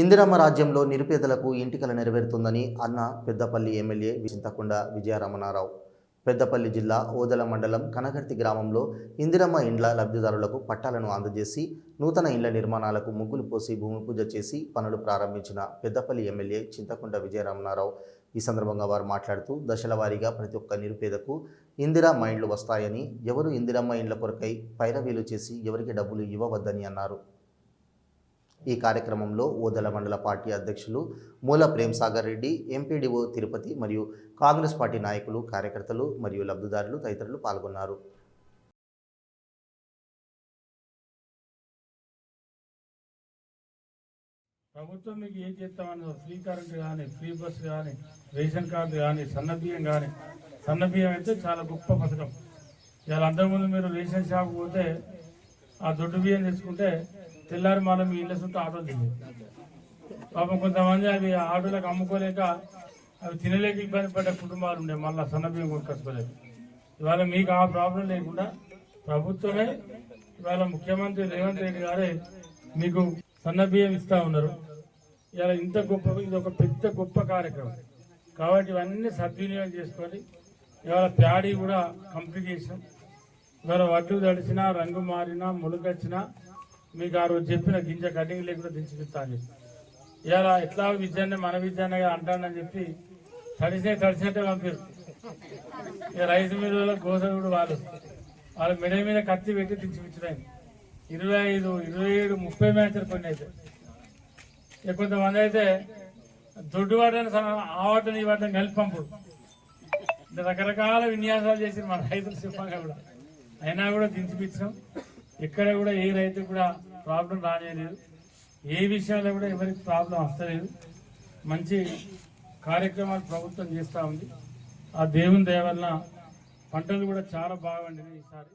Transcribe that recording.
ఇందిరమ్మ రాజ్యంలో నిరుపేదలకు ఇంటికల నెరవేరుతుందని అన్న పెద్దపల్లి ఎమ్మెల్యే చింతకొండ విజయరమణారావు. పెద్దపల్లి జిల్లా ఓదల మండలం కనగర్తి గ్రామంలో ఇందిరమ్మ ఇండ్ల లబ్ధిదారులకు పట్టాలను అందజేసి నూతన ఇండ్ల నిర్మాణాలకు ముగ్గులు పోసి భూమి పూజ చేసి పనులు ప్రారంభించిన పెద్దపల్లి ఎమ్మెల్యే చింతకొండ విజయరమణారావు. ఈ సందర్భంగా వారు మాట్లాడుతూ దశల వారీగా ప్రతి ఒక్క నిరుపేదకు ఇందిరా మైండ్లు వస్తాయని ఎవరు ఇందిరమ్మ ఇండ్ల కొరకై పైరవీలు చేసి ఎవరికి డబ్బులు ఇవ్వవద్దని అన్నారు. ఈ కార్యక్రమంలో ఓదల మండల పార్టీ అధ్యక్షులు మూల ప్రేమ్సాగర్ రెడ్డి ఎంపీడీఓ తిరుపతి మరియు కాంగ్రెస్ పార్టీ నాయకులు కార్యకర్తలు మరియు లబ్ధిదారులు తదితరులు పాల్గొన్నారు. ప్రభుత్వం మీకు ఏం చేస్తామన్నదో ఫ్రీ కరెంట్ కానీ ఫ్రీ బస్ కానీ రేషన్ కార్డు కానీ సన్న బియ్యం కానీ సన్నబియ్యం అయితే చాలా గొప్ప పథకం. ఇవాళ అంతకుముందు మీరు రేషన్ షాప్ పోతే ఆ దొడ్డు బియ్యం తెచ్చుకుంటే తెల్లారి మనం మీ ఇళ్ళ చుట్టూ ఆటోలు తిరిగి పాపం కొంతమంది అవి ఆటోలకు అమ్ముకోలేక అవి తినలేక ఇబ్బంది పడ్డ కుటుంబాలు ఉండే. మళ్ళీ సన్నబియ్యం బియ్యం ఇవాళ మీకు ఆ ప్రాబ్లం లేకుండా ప్రభుత్వమే ఇవాళ ముఖ్యమంత్రి రేవంత్ రెడ్డి గారే మీకు సన్నబియ్యం ఇస్తా ఉన్నారు. ఇలా ఇంత గొప్ప ఇది ఒక పెద్ద గొప్ప కార్యక్రమం. కాబట్టి ఇవన్నీ సద్వినియోగం చేసుకొని ఇవాళ ప్యాడీ కూడా కంప్లీట్ చేసాం ఇవాళ వడ్లు తడిచినా రంగు మారినా మొలకొచ్చినా మీకు ఆ రోజు చెప్పిన గింజ కటింగ్ లేకుండా దించిపిస్తా అని ఇలా ఎట్లా విద్యాన్ని మన విద్యాన్ని అంటానని చెప్పి తడిసే తడిసినట్టే పంపారు. ఇక రైతు మీద గోసగుడు వాళ్ళు వాళ్ళ మెడ మీద కత్తి పెట్టి దించిపించడం ఇరవై ఐదు ఇరవై ఏడు ముప్పై మ్యాచ్లు కొన్ని అయితే. కొంతమంది అయితే దొడ్డు వాటని ఆ వాటని ఈ వాటని కలిపి పంపుడు. రకరకాల విన్యాసాలు చేసి మన రైతులు చెప్పంగా కూడా. అయినా కూడా దించిపించాం ఇక్కడ కూడా ఏ రైతు కూడా ప్రాబ్లం రానేలేదు. ఏ విషయాల్లో కూడా ఎవరికి ప్రాబ్లం వస్తలేదు. మంచి కార్యక్రమాలు ప్రభుత్వం చేస్తూ ఉంది. ఆ దేవుని దయ వలన పంటలు కూడా చాలా బాగుండేవి ఈసారి.